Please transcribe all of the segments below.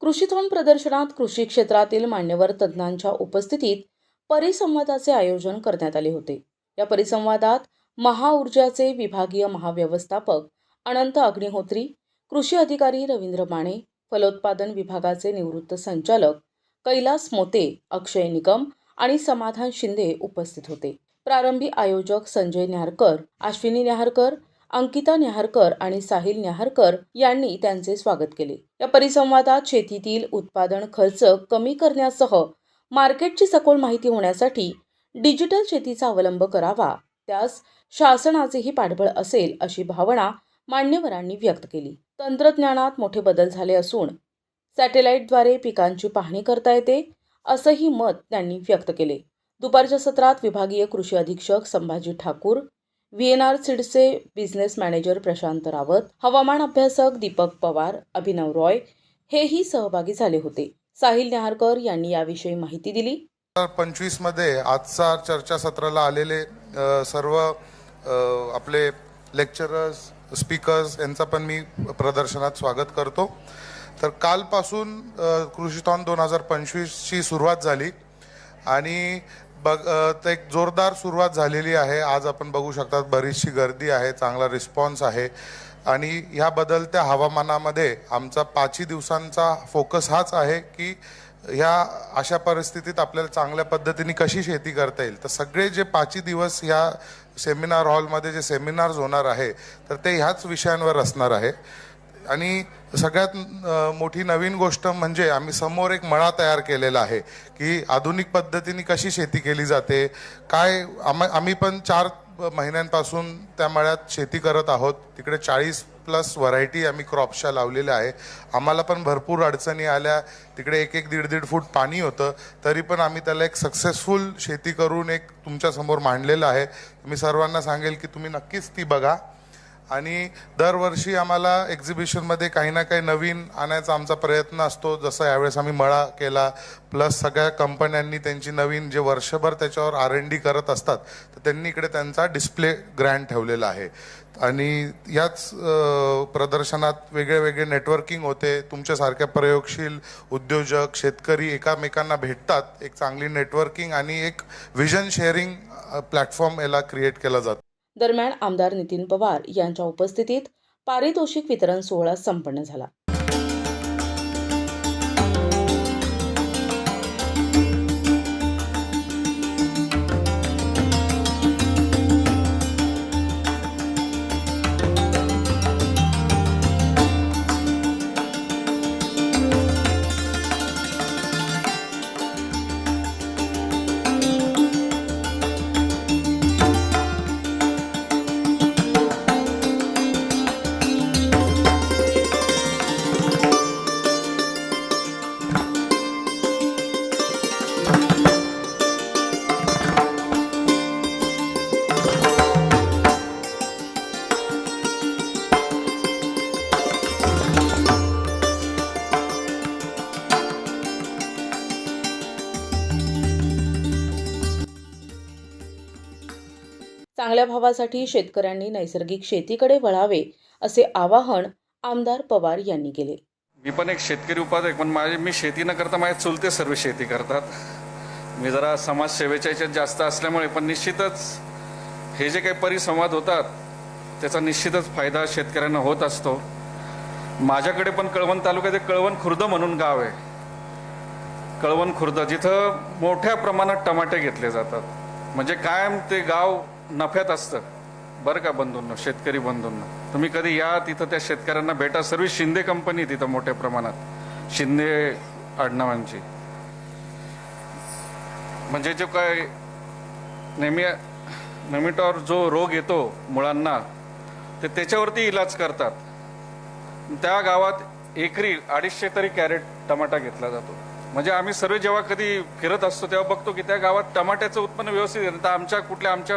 कृषीथॉन प्रदर्शनात कृषी क्षेत्रातील मान्यवर तज्ज्ञांच्या उपस्थितीत परिसंवादाचे आयोजन करण्यात आले होते. या परिसंवादात महाऊर्जाचे विभागीय महाव्यवस्थापक अनंत अग्निहोत्री कृषी अधिकारी रवींद्र माने फलोत्पादन विभागाचे निवृत्त संचालक कैलास मोते अक्षय निकम आणि समाधान शिंदे उपस्थित होते. प्रारंभी आयोजक संजय न्यारकर अश्विनी न्याहारकर अंकिता न्याहारकर आणि साहिल न्याहारकर यांनी त्यांचे स्वागत केले. या परिसंवादात शेतीतील उत्पादन खर्च कमी करण्यासह मार्केटची सखोल माहिती होण्यासाठी डिजिटल शेतीचा अवलंब करावा त्यास शासनाचेही पाठबळ असेल अशी भावना मान्यवरांनी व्यक्त केली. तंत्रज्ञानात मोठे बदल झाले असून सॅटेलाईटद्वारे पिकांची पाहणी करता येते असंही मत त्यांनी व्यक्त केले. दुपारच्या सत्रात विभागीय कृषी अधीक्षक Sambhaji Thakur V N R सीडचे business manager Prashant Rawat हवामान अभ्यासक दीपक पवार अभिनव रॉय हेही सहभागी झाले होते. साहिल न्याहारकर यांनी याविषयी माहिती दिली. पंचवीसमध्ये आजचा चर्चासत्राला आलेले सर्व आपले लेक्चरर्स स्पीकर्स यांचा पण मी प्रदर्शनात स्वागत करतो. तर कालपासून अ, कृषीथॉन दोन हजार पंचवीसची सुरुवात झाली आणि बघ तर एक जोरदार सुरुवात झालेली आहे. आज आपण बघू शकतात बरीचशी गर्दी आहे चांगला रिस्पॉन्स आहे. आणि ह्या बदलत्या हवामानामध्ये आमचा पाचही दिवसांचा फोकस हाच आहे की ह्या अशा परिस्थितीत आपल्याला चांगल्या पद्धतीने कशी शेती करता येईल. तर सगळे जे पाचही दिवस ह्या सेमिनार हॉलमध्ये जे सेमिनार्स होणार आहे तर ते ह्याच विषयांवर असणार आहे. आणि सगळ्यात मोठी नवीन गोष्ट म्हणजे आम्ही समोर एक मळा तयार केलेला आहे की आधुनिक पद्धतीने कशी शेती केली जाते काय आम आम्ही पण चार महिन्यांपासून त्या मळ्यात शेती करत आहोत. तिकडे चाळीस प्लस व्हरायटी आम्ही क्रॉप्सच्या लावलेल्या आहे. आम्हाला पण भरपूर अडचणी आल्या. तिकडे एक एक दीड दीड फूट पाणी होतं. तरी पण आम्ही त्याला एक सक्सेसफुल शेती करून एक तुमच्यासमोर मांडलेलं आहे. मी सर्वांना सांगेल की तुम्ही नक्कीच ती बघा. आणि दरवर्षी आम्हाला एक्झिबिशनमध्ये काही ना काही नवीन आणायचा आमचा प्रयत्न असतो. जसं यावेळेस आम्ही मळा केला प्लस सगळ्या कंपन्यांनी त्यांची नवीन जे वर्षभर त्याच्यावर आर एन डी करत असतात तर त्यांनी इकडे त्यांचा डिस्प्ले ग्रँड ठेवलेला आहे. आणि याच प्रदर्शनात वेगळे वेगळे नेटवर्किंग होते. तुमच्यासारख्या प्रयोगशील उद्योजक शेतकरी एकामेकांना भेटतात. एक चांगली नेटवर्किंग आणि एक विजन शेअरिंग प्लॅटफॉर्म याला क्रिएट केला जातो. दरम्यान आमदार नितीन पवार यांच्या उपस्थितीत पारितोषिक वितरण सोहळा संपन्न झाला. चांगल्या भावासाठी शेतकऱ्यांनी नैसर्गिक शेतीकडे वळावे असे आवाहन आमदार पवार यांनी केले. मी पण एक शेतकरी उत्पादक पण माझे मी शेती न करता माझे चुलते सर्व शेती करतात. मी जरा समाजसेवेच्या याच्यात जास्त असल्यामुळे पण निश्चितच हे जे काही परिसंवाद होतात त्याचा निश्चितच फायदा शेतकऱ्यांना होत असतो. माझ्याकडे पण कळवण तालुक्यात एक कळवण खुर्द म्हणून गाव आहे. कळवण खुर्द जिथं मोठ्या प्रमाणात टमाटे घेतले जातात. म्हणजे कायम ते गाव नफ्यात असतं. बरं का बंधूंना शेतकरी बंधूंना? तुम्ही कधी या तिथं त्या शेतकऱ्यांना भेटा. सर्व शिंदे कंपनी तिथं मोठ्या प्रमाणात. शिंदे आडनावांची. म्हणजे जो काय नेहमी नेमिटॉर जो रोग येतो मुळांना ते त्याच्यावरती इलाज करतात. त्या गावात एकरी अडीचशे तरी कॅरेट टमाटा घेतला जातो. म्हणजे आम्ही सर्व जेव्हा कधी फिरत असतो तेव्हा बघतो की त्या गावात टमाट्याचं उत्पन्न व्यवस्थित येतं तर आमच्या कुठल्या आमच्या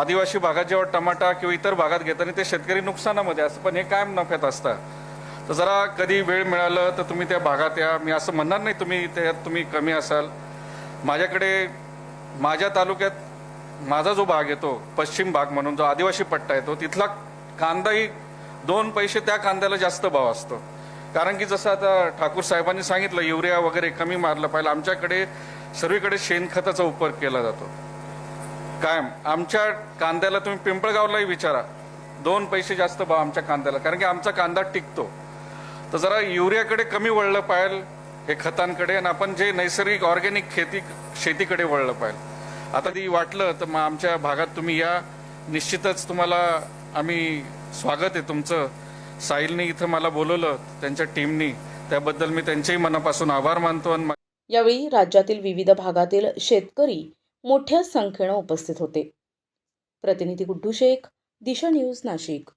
आदिवासी भागात जेव्हा टमाटा किंवा इतर भागात घेताना ते शेतकरी नुकसानामध्ये असतं पण हे कायम नफ्यात असतं. तर जरा कधी वेळ मिळालं तर तुम्ही त्या भागात या. मी असं म्हणणार नाही तुम्ही त्यात तुम्ही कमी असाल. माझ्याकडे माझ्या तालुक्यात माझा जो भाग येतो पश्चिम भाग म्हणून जो आदिवासी पट्टा येतो तिथला कांदाही दोन पैसे त्या कांद्याला जास्त भाव असतो. कारण की जसं आता ठाकूर साहेबांनी सांगितलं युरिया वगैरे कमी मारलं पाहिजे आमच्याकडे सर्वीकडे शेणखताचा उपयोग केला जातो. कायम. आमच्या कांद्याला तुम्ही पिंपळगावलाही विचारा. दोन पैसे जास्त भाव आमच्या कांद्याला. कारण की आमचा कांदा टिकतो. तर जरा युरियाकडे कमी वळलं पाहिजे हे खतांकडे. आणि आपण जे नैसर्गिक ऑर्गॅनिक खेती शेतीकडे वळलं पाहिजे आता ती वाटलं तर मग आमच्या भागात तुम्ही या. निश्चितच तुम्हाला आम्ही स्वागत आहे तुमचं. साहिलने इथं मला बोलवलं त्यांच्या टीमनी त्याबद्दल मी त्यांचेही मनापासून आभार मानतो आणि यावेळी राज्यातील विविध भागातील शेतकरी मोठ्या संख्येनं उपस्थित होते. प्रतिनिधी गुड्डू शेख दिशा न्यूज नाशिक.